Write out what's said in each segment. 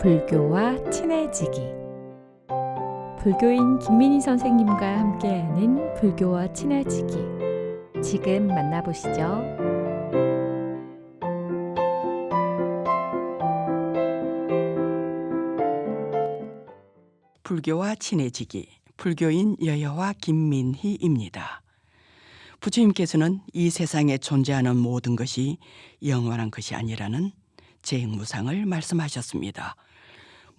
불교와 친해지기 불교인 김민희 선생님과 함께하는 불교와 친해지기 지금 만나보시죠. 불교와 친해지기 불교인 여여와 김민희입니다. 부처님께서는 이 세상에 존재하는 모든 것이 영원한 것이 아니라는 재행무상을 말씀하셨습니다.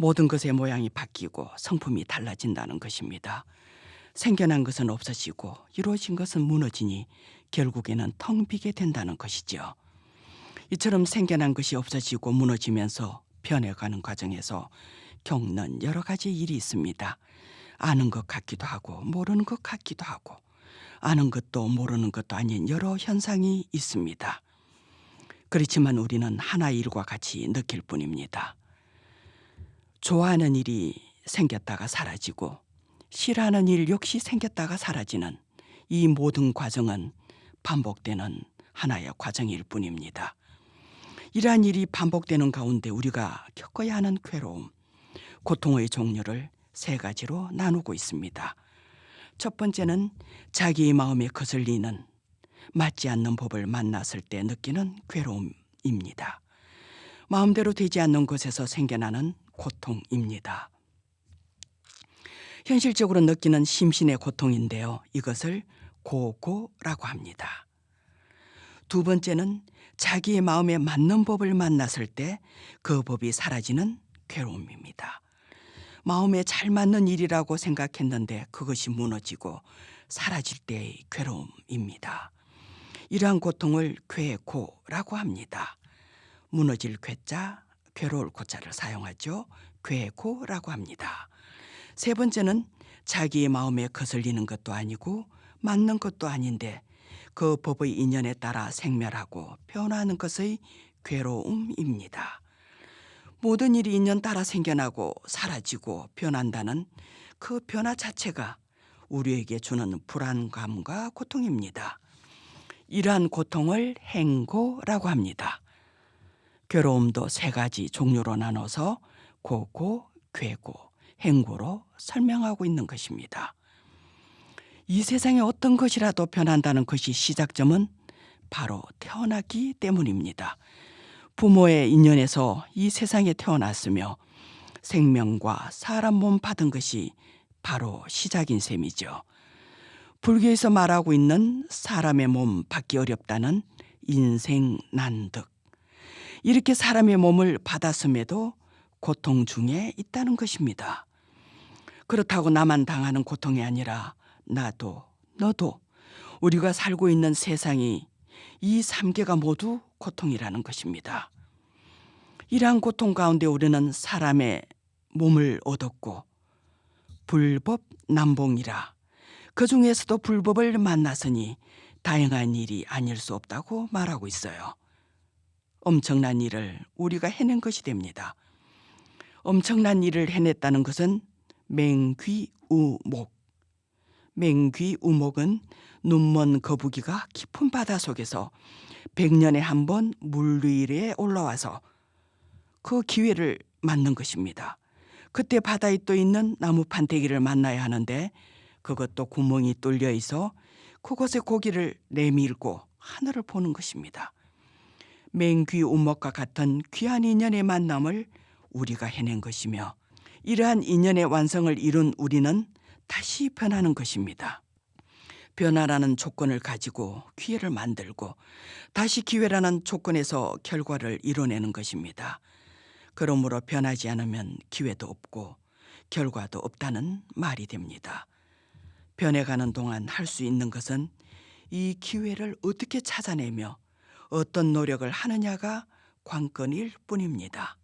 모든 것의 모양이 바뀌고 성품이 달라진다는 것입니다. 생겨난 것은 없어지고 이루어진 것은 무너지니 결국에는 텅 비게 된다는 것이죠. 이처럼 생겨난 것이 없어지고 무너지면서 변해가는 과정에서 겪는 여러 가지 일이 있습니다. 아는 것 같기도 하고 모르는 것 같기도 하고 아는 것도 모르는 것도 아닌 여러 현상이 있습니다. 그렇지만 우리는 하나의 일과 같이 느낄 뿐입니다. 좋아하는 일이 생겼다가 사라지고 싫어하는 일 역시 생겼다가 사라지는 이 모든 과정은 반복되는 하나의 과정일 뿐입니다. 이러한 일이 반복되는 가운데 우리가 겪어야 하는 괴로움, 고통의 종류를 세 가지로 나누고 있습니다. 첫 번째는 자기의 마음에 거슬리는 맞지 않는 법을 만났을 때 느끼는 괴로움입니다. 마음대로 되지 않는 것에서 생겨나는 고통입니다. 현실적으로 느끼는 심신의 고통인데요. 이것을 고고라고 합니다. 두 번째는 자기의 마음에 맞는 법을 만났을 때 그 법이 사라지는 괴로움입니다. 마음에 잘 맞는 일이라고 생각했는데 그것이 무너지고 사라질 때의 괴로움입니다. 이러한 고통을 괴고라고 합니다. 무너질 괴자, 괴로울 고자를 사용하죠. 괴고라고 합니다. 세 번째는 자기의 마음에 거슬리는 것도 아니고 맞는 것도 아닌데 그 법의 인연에 따라 생멸하고 변화하는 것의 괴로움입니다. 모든 일이 인연 따라 생겨나고 사라지고 변한다는 그 변화 자체가 우리에게 주는 불안감과 고통입니다. 이러한 고통을 행고라고 합니다. 괴로움도 세 가지 종류로 나눠서 고고, 괴고, 행고로 설명하고 있는 것입니다. 이 세상에 어떤 것이라도 변한다는 것이 시작점은 바로 태어나기 때문입니다. 부모의 인연에서 이 세상에 태어났으며 생명과 사람 몸 받은 것이 바로 시작인 셈이죠. 불교에서 말하고 있는 사람의 몸 받기 어렵다는 인생 난득. 이렇게 사람의 몸을 받았음에도 고통 중에 있다는 것입니다. 그렇다고 나만 당하는 고통이 아니라 나도 너도 우리가 살고 있는 세상이 이 삼계가 모두 고통이라는 것입니다. 이러한 고통 가운데 우리는 사람의 몸을 얻었고 불법 남봉이라 그 중에서도 불법을 만났으니 다양한 일이 아닐 수 없다고 말하고 있어요. 엄청난 일을 우리가 해낸 것이 됩니다. 엄청난 일을 해냈다는 것은 맹귀우목. 맹귀우목은 눈먼 거북이가 깊은 바다 속에서 백년에 한 번 물 위에 올라와서 그 기회를 맞는 것입니다. 그때 바다에 떠 있는 나무 판때기를 만나야 하는데 그것도 구멍이 뚫려 있어 그곳에 고기를 내밀고 하늘을 보는 것입니다. 맹귀 우목과 같은 귀한 인연의 만남을 우리가 해낸 것이며 이러한 인연의 완성을 이룬 우리는 다시 변하는 것입니다. 변화라는 조건을 가지고 기회를 만들고 다시 기회라는 조건에서 결과를 이뤄내는 것입니다. 그러므로 변하지 않으면 기회도 없고 결과도 없다는 말이 됩니다. 변해가는 동안 할 수 있는 것은 이 기회를 어떻게 찾아내며 어떤 노력을 하느냐가 관건일 뿐입니다.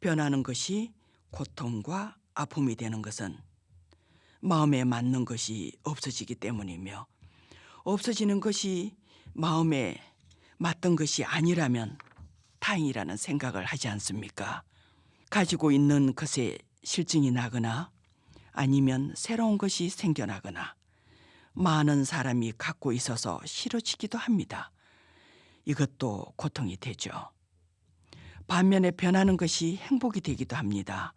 변하는 것이 고통과 아픔이 되는 것은 마음에 맞는 것이 없어지기 때문이며 없어지는 것이 마음에 맞던 것이 아니라면 다행이라는 생각을 하지 않습니까? 가지고 있는 것에 실증이 나거나 아니면 새로운 것이 생겨나거나 많은 사람이 갖고 있어서 싫어지기도 합니다. 이것도 고통이 되죠. 반면에 변하는 것이 행복이 되기도 합니다.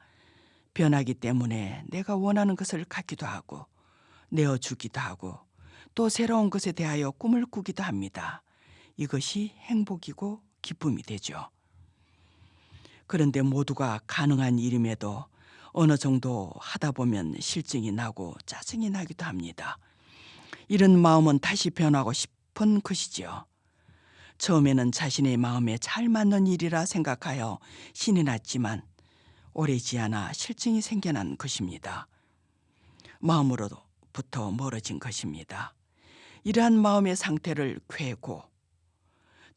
변하기 때문에 내가 원하는 것을 갖기도 하고 내어주기도 하고 또 새로운 것에 대하여 꿈을 꾸기도 합니다. 이것이 행복이고 기쁨이 되죠. 그런데 모두가 가능한 일임에도 어느 정도 하다 보면 실증이 나고 짜증이 나기도 합니다. 이런 마음은 다시 변하고 싶은 것이지요. 처음에는 자신의 마음에 잘 맞는 일이라 생각하여 신이 났지만 오래지 않아 실증이 생겨난 것입니다. 마음으로부터 멀어진 것입니다. 이러한 마음의 상태를 괴고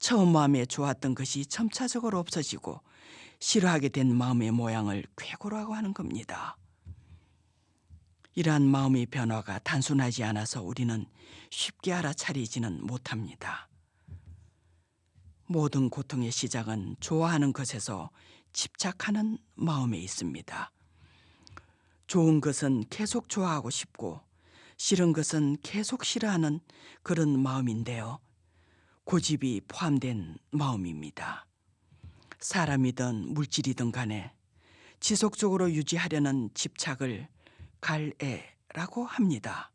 처음 마음에 좋았던 것이 점차적으로 없어지고 싫어하게 된 마음의 모양을 괴고라고 하는 겁니다. 이러한 마음의 변화가 단순하지 않아서 우리는 쉽게 알아차리지는 못합니다. 모든 고통의 시작은 좋아하는 것에서 집착하는 마음에 있습니다. 좋은 것은 계속 좋아하고 싶고 싫은 것은 계속 싫어하는 그런 마음인데요. 고집이 포함된 마음입니다. 사람이든 물질이든 간에 지속적으로 유지하려는 집착을 갈애라고 합니다.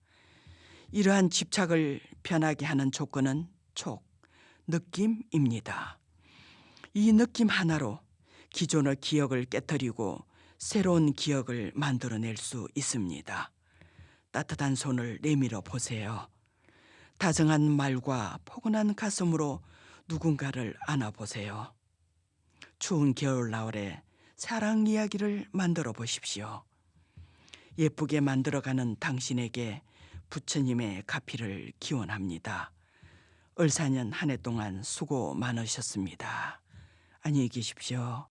이러한 집착을 변하게 하는 조건은 촉, 느낌입니다. 이 느낌 하나로 기존의 기억을 깨뜨리고 새로운 기억을 만들어낼 수 있습니다. 따뜻한 손을 내밀어 보세요. 다정한 말과 포근한 가슴으로 누군가를 안아보세요. 추운 겨울나월에 사랑 이야기를 만들어 보십시오. 예쁘게 만들어가는 당신에게 부처님의 가피를 기원합니다. 을사년 한 해 동안 수고 많으셨습니다. 안녕히 계십시오.